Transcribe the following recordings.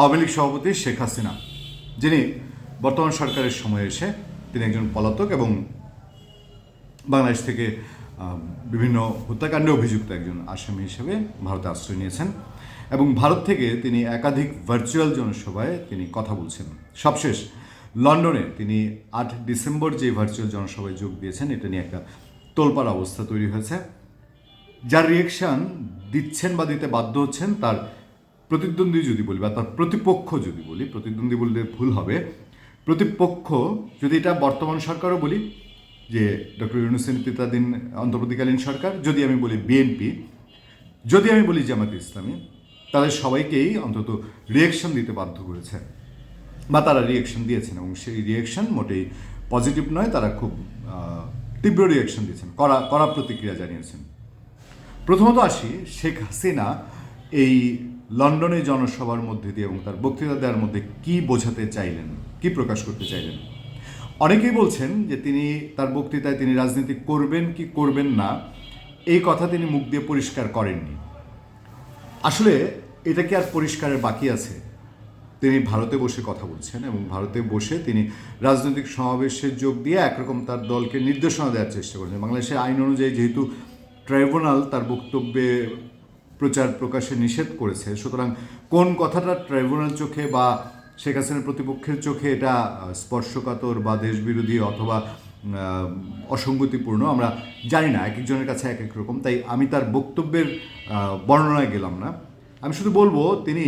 আওয়ামী লীগ সভাপতি শেখ হাসিনা, যিনি বর্তমান সরকারের সময়ে এসে তিনি একজন পলাতক এবং বাংলাদেশ থেকে বিভিন্ন হত্যাকাণ্ডে অভিযুক্ত একজন আসামি হিসেবে ভারতে আশ্রয় নিয়েছেন এবং ভারত থেকে তিনি একাধিক ভার্চুয়াল জনসভায় তিনি কথা বলছেন। সবশেষ, লন্ডনে তিনি আট ডিসেম্বর যে ভার্চুয়াল জনসভায় যোগ দিয়েছেন, এটা নিয়ে একটা তোলপাড় অবস্থা তৈরি হয়েছে। যার রিয়েকশন দিচ্ছেন বা দিতে বাধ্য হচ্ছেন তার প্রতিদ্বন্দ্বী যদি বলি বা তার প্রতিপক্ষ যদি বলি, প্রতিদ্বন্দ্বী বললে ভুল হবে। প্রতিপক্ষ যদি এটা বর্তমান সরকারও বলি, যে ডক্টর ইউনুসেন নেতৃত্বাধীন অন্তর্বর্তীকালীন সরকার, যদি আমি বলি বিএনপি, যদি আমি বলি জামাত ইসলামী, তাদের সবাইকেই অন্তত রিয়েকশন দিতে বাধ্য করেছে। বা তারা রিয়েকশন দিয়েছেন এবং সেই রিয়েকশন মোটেই পজিটিভ নয়, তারা খুব তীব্র রিয়েকশন দিয়েছেন। কড়া কড়া প্রতিক্রিয়া জানিয়েছেন। প্রথমত আসি শেখ হাসিনা এই লন্ডনে জনসভার মধ্যে দিয়ে এবং তার বক্তৃতা দেওয়ার মধ্যে কি বোঝাতে চাইলেন? কি প্রকাশ করতে চাইলেন? অনেকেই বলছেন যে তিনি তার বক্তৃতায় তিনি রাজনীতি করবেন কি করবেন না, এই কথা তিনি মুখ দিয়ে পরিষ্কার করেননি। আসলে এটা কি আর পরিষ্কারের বাকি আছে? তিনি ভারতে বসে কথা বলছেন এবং ভারতে বসে তিনি রাজনৈতিক সমাবেশে যোগ দিয়ে একরকম তার দলকে নির্দেশনা দেওয়ার চেষ্টা করেছেন। বাংলাদেশের আইন অনুযায়ী যেহেতু ট্রাইব্যুনাল তার বক্তব্যে প্রচার প্রকাশে নিষেধ করেছে। সুতরাং কোন কথাটা ট্রাইব্যুনাল চোখে বা শেখ হাসিনার প্রতিপক্ষের চোখে এটা স্পর্শকাতর বা দেশবিরোধী অথবা অসঙ্গতিপূর্ণ আমরা জানি না। এক একজনের কাছে এক এক রকম। তাই আমি তার বক্তব্যের বর্ণনায় গেলাম না। আমি শুধু বলব, তিনি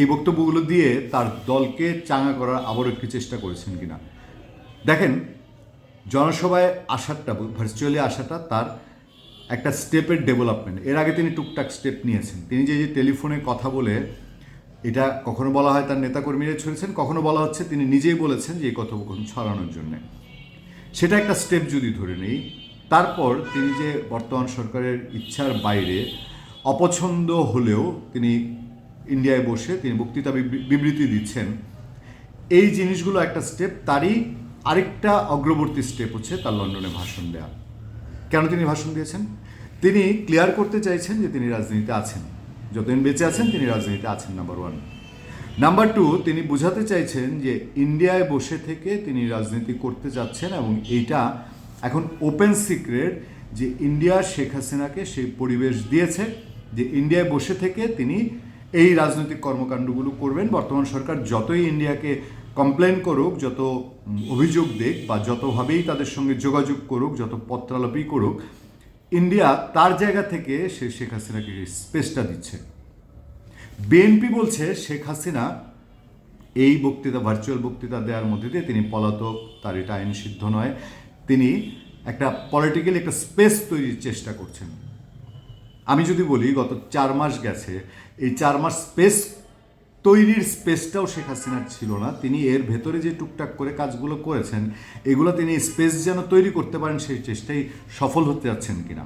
এই বক্তব্যগুলো দিয়ে তার দলকে চাঙা করার আবারও একটি চেষ্টা করেছেন কিনা। দেখেন, জনসভায় আসাটা ভার্চুয়ালি আসাটা তার একটা স্টেপের ডেভেলপমেন্ট। এর আগে তিনি টুকটাক স্টেপ নিয়েছেন। তিনি যে টেলিফোনে কথা বলে, এটা কখনো বলা হয় তার নেতাকর্মীরা ছড়েছেন, কখনো বলা হচ্ছে তিনি নিজেই বলেছেন যে, এই কথোপকথন ছড়ানোর জন্যে। সেটা একটা স্টেপ যদি ধরে নেই, তারপর তিনি যে বর্তমান সরকারের ইচ্ছার বাইরে, অপছন্দ হলেও তিনি ইন্ডিয়ায় বসে তিনি বক্তৃতা বিবৃ- বিবৃতি দিচ্ছেন, এই জিনিসগুলো একটা স্টেপ, তারই আরেকটা অগ্রবর্তী স্টেপ হচ্ছে তার লন্ডনে ভাষণ দেওয়া কেন তিনি ভাষণ দিয়েছেন? তিনি ক্লিয়ার করতে চাইছেন যে তিনি রাজনীতিতে আছেন। যতদিন বেঁচে আছেন, তিনি রাজনীতিতে আছেন নাম্বার ওয়ান নাম্বার টু তিনি বোঝাতে চাইছেন যে ইন্ডিয়ায় বসে থেকে তিনি রাজনীতি করতে যাচ্ছেন এবং এইটা এখন ওপেন সিক্রেট যে ইন্ডিয়া শেখ হাসিনাকে সেই পরিবেশ দিয়েছে যে ইন্ডিয়ায় বসে থেকে তিনি এই রাজনৈতিক কর্মকাণ্ডগুলো করবেন। বর্তমান সরকার যতই ইন্ডিয়াকে কমপ্লেন করুক, যত অভিযোগ দেখ বা যতভাবেই তাদের সঙ্গে যোগাযোগ করুক, যত পত্রালাপি করুক, ইন্ডিয়া তার জায়গা থেকে সে শেখ হাসিনাকে স্পেসটা দিচ্ছে। বিএনপি বলছে শেখ হাসিনা এই বক্তৃতা ভার্চুয়াল বক্তৃতা দেওয়ার মধ্যে দিয়ে তিনি পলাতক, তার এটা আইন সিদ্ধ নয়, তিনি একটা পলিটিক্যাল একটা স্পেস তৈরির চেষ্টা করছেন। আমি যদি বলি, গত চার মাস গেছে, এই চার মাস স্পেস তৈরির স্পেসটাও শেখ হাসিনার ছিল না। তিনি এর ভেতরে যে টুকটাক করে কাজগুলো করেছেন, এগুলো তিনি স্পেস যেন তৈরি করতে পারেন সেই চেষ্টাই সফল হতে যাচ্ছেন কিনা।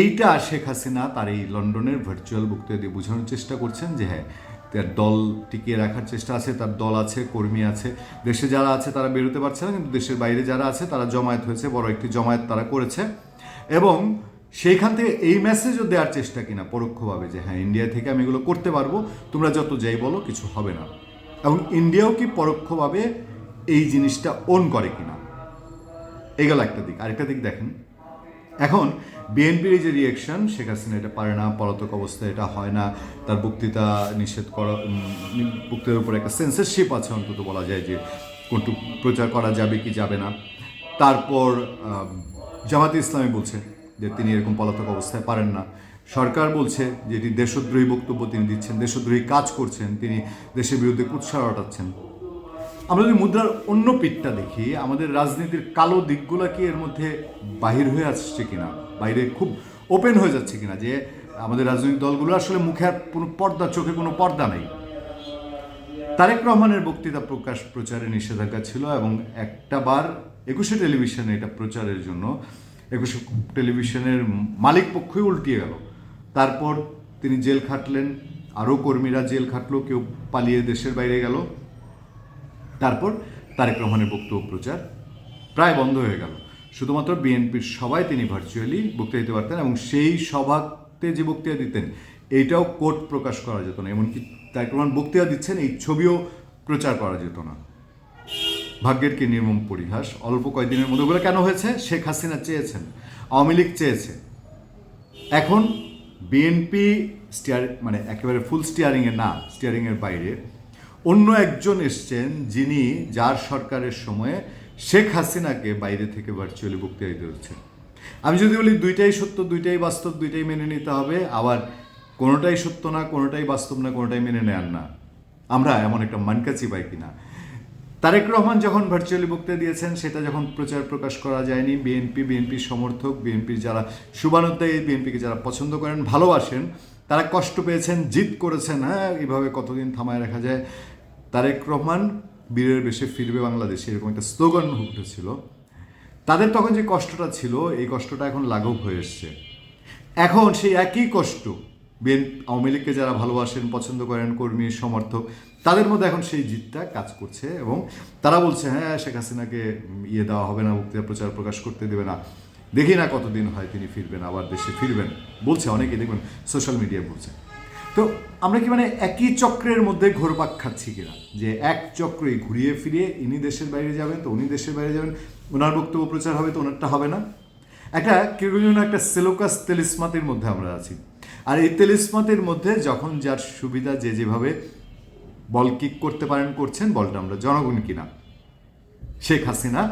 এইটা শেখ হাসিনা তার এই লন্ডনের ভার্চুয়াল বক্তৃতা দিয়ে বোঝানোর চেষ্টা করছেন যে হ্যাঁ তার দল টিকিয়ে রাখার চেষ্টা আছে, তার দল আছে, কর্মী আছে। দেশে যারা আছে তারা বেরোতে পারছে না, কিন্তু দেশের বাইরে যারা আছে তারা জমায়েত হয়েছে, বড় একটি জমায়েত তারা করেছে। এবং সেইখান থেকে এই মেসেজও দেওয়ার চেষ্টা কিনা পরোক্ষভাবে যে হ্যাঁ ইন্ডিয়া থেকে আমি এগুলো করতে পারব, তোমরা যত যাই বলো কিছু হবে না। এবং ইন্ডিয়াও কি পরোক্ষভাবে এই জিনিসটা ওন করে কিনা? এগুলো একটা দিক। আরেকটা দিক দেখেন। এখন বিএনপির যে রিয়েকশন শেখ হাসিনা এটা পারে না, পলাতক অবস্থায় এটা হয় না, তার বক্তৃতা নিষেধ করা বক্তৃতার উপর একটা সেন্সারশিপ আছে অন্তত বলা যায় যে কোনটু প্রচার করা যাবে কি যাবে না। তারপর জামাতে ইসলামী বলছে যে তিনি এরকম পলাতক অবস্থায় পারেন না। সরকার বলছে যে এটি দেশদ্রোহী বক্তব্য তিনি দিচ্ছেন, দেশদ্রোহী কাজ করছেন, তিনি দেশের বিরুদ্ধে কুৎসা রটাচ্ছেন আমরা যদি মুদ্রার অন্য পিঠটা দেখি, আমাদের রাজনীতির কালো দিকগুলো কি এর মধ্যে বাহির হয়ে আসছে কিনা? বাইরে খুব ওপেন হয়ে যাচ্ছে কিনা? যে আমাদের রাজনৈতিক দলগুলো আসলে মুখে আর কোনো পর্দা, চোখে কোনো পর্দা নেই। তারেক রহমানের বক্তৃতা প্রকাশ প্রচারে নিষেধাজ্ঞা ছিল এবং একটা বার একুশে টেলিভিশনে এটা প্রচারের জন্য একুশে টেলিভিশনের মালিক পক্ষই উল্টিয়ে গেল। তারপর তিনি জেল খাটলেন, আরও কর্মীরা জেল খাটলো, কেউ পালিয়ে দেশের বাইরে গেল। তারপর তারেক রহমানের বক্তব্য প্রচার প্রায় বন্ধ হয়ে গেল। শুধুমাত্র বিএনপির সবাই তিনি ভার্চুয়ালি বক্তৃতা দিতে পারতেন এবং সেই সভাতে যে বক্তৃতা দিতেন এইটাও কোর্ট প্রকাশ করা যেত না। এমনকি তারেক রহমান বক্তৃতা দিচ্ছেন, এই ছবিও প্রচার করা যেত না। ভাগ্যের কি নির্মম পরিহাস? অল্প কয়েকদিনের মধ্যে ওগুলো কেন হয়েছে? শেখ হাসিনা চেয়েছেন, আওয়ামী লীগ চেয়েছে। এখন বিএনপি স্টিয়ার মানে একেবারে ফুল স্টিয়ারিংয়ে না স্টিয়ারিংয়ের বাইরে, অন্য একজন এসছেন যিনি যার সরকারের সময়ে শেখ হাসিনাকে বাইরে থেকে ভার্চুয়ালি বক্তৃতা দিতে হচ্ছে। আমি যদি বলি দুইটাই সত্য, দুইটাই বাস্তব, দুইটাই মেনে নিতে হবে, আবার কোনোটাই সত্য না, কোনোটাই বাস্তব না, কোনোটাই মেনে নেয়ার না। আমরা এমন একটা মানকাচি পাই কিনা? তারেক রহমান যখন ভার্চুয়ালি বক্তৃতা দিয়েছেন, সেটা যখন প্রচার প্রকাশ করা যায়নি বিএনপি বিএনপির সমর্থক বিএনপির যারা শুভানুদ্দায়ী বিএনপিকে যারা পছন্দ করেন, ভালোবাসেন, তারা কষ্ট পেয়েছেন জিত করেছেন হ্যাঁ এইভাবে কতদিন থামায় রাখা যায়। তারেক রহমান বীরের বেশে ফিরবে বাংলাদেশে, এরকম একটা স্লোগান উঠেছিল। তাদের তখন যে কষ্টটা ছিল, এই কষ্টটা এখন লাঘব হয়ে এসছে। এখন সেই একই কষ্ট বিএন আওয়ামী লীগকে যারা ভালোবাসেন, পছন্দ করেন, কর্মী, সমর্থক তাদের মধ্যে এখন সেই জিতটা কাজ করছে এবং তারা বলছে হ্যাঁ শেখ হাসিনাকে ইয়ে দেওয়া হবে না বক্তৃতা প্রচার প্রকাশ করতে দেবে না। দেখি না কতদিন হয় তিনি ফিরবেন, আবার দেশে ফিরবেন। বলছে অনেকে দেখবেন সোশ্যাল মিডিয়ায় বলছে। তো আমরা কি মানে একই চক্রের মধ্যে ঘোরপাক খাচ্ছি কিনা? যে এক চক্রই ঘুরিয়ে ফিরিয়ে ইনি দেশের বাইরে যাবেন, তো উনি দেশের বাইরে যাবেন ওনার বক্তব্য প্রচার হবে, তো ওনারটা হবে না? একটা কেউ একটা সেলোকাস তেলিসমাতের মধ্যে আমরা আছি। আর এই তেলিসমাতের মধ্যে যখন যার সুবিধা যে যেভাবে বল কিক করতে পারেন, করছেন, বলটা আমরা জনগণ কিনা। শেখ হাসিনা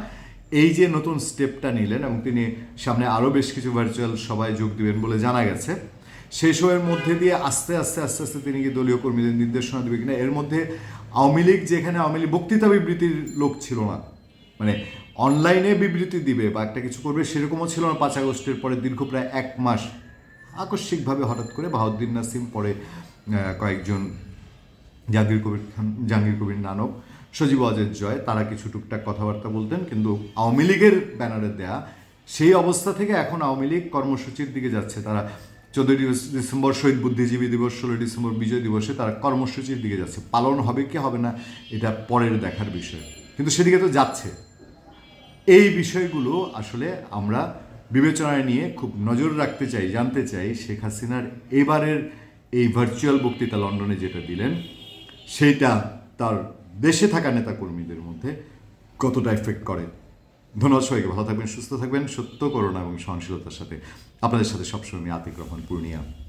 এই যে নতুন স্টেপটা নিলেন এবং তিনি সামনে আরও বেশ কিছু ভার্চুয়াল সবাই যোগ দিবেন বলে জানা গেছে, সেই সময়ের মধ্যে দিয়ে আস্তে আস্তে আস্তে আস্তে তিনি কি দলীয় কর্মীদের নির্দেশনা দেবে কিনা, এর মধ্যে আওয়ামী লীগ যেখানে আওয়ামী লীগ বক্তৃতা বিবৃতির লোক ছিল না মানে অনলাইনে বিবৃতি দিবে বা একটা কিছু করবে সেরকমও ছিল না পাঁচ আগস্টের পরে দীর্ঘ প্রায় এক মাস আকস্মিকভাবে হঠাৎ করে বাহাউদ্দিন নাসিম পরে কয়েকজন জাহাঙ্গীর কবির খান, জাহাঙ্গীর কবির নানক, সজীব অজের জয়, তারা কিছু টুকটাক কথাবার্তা বলতেন, কিন্তু আওয়ামী লীগের ব্যানারে দেয়া, সেই অবস্থা থেকে এখন আওয়ামী লীগ কর্মসূচির দিকে যাচ্ছে। তারা চোদ্দই ডিসেম্বর শহীদ বুদ্ধিজীবী দিবস, ষোলোই ডিসেম্বর বিজয় দিবসে তারা কর্মসূচির দিকে যাচ্ছে। পালন হবে কি হবে না, এটা পরের দেখার বিষয়। কিন্তু সেদিকে তো যাচ্ছে। এই বিষয়গুলো আসলে আমরা বিবেচনায় নিয়ে খুব নজর রাখতে চাই, জানতে চাই শেখ হাসিনার এবারের এই ভার্চুয়াল বক্তৃতা লন্ডনে যেটা দিলেন। সেইটা তার দেশে থাকা নেতাকর্মীদের মধ্যে কতটা এফেক্ট করে। ধন্যবাদ সবাইকে, ভালো থাকবেন, সুস্থ থাকবেন, সত্য করোনা এবং সহনশীলতার সাথে। আপনাদের সাথে সবসময় আমি আতিক রহমান, পূর্ণিয়া।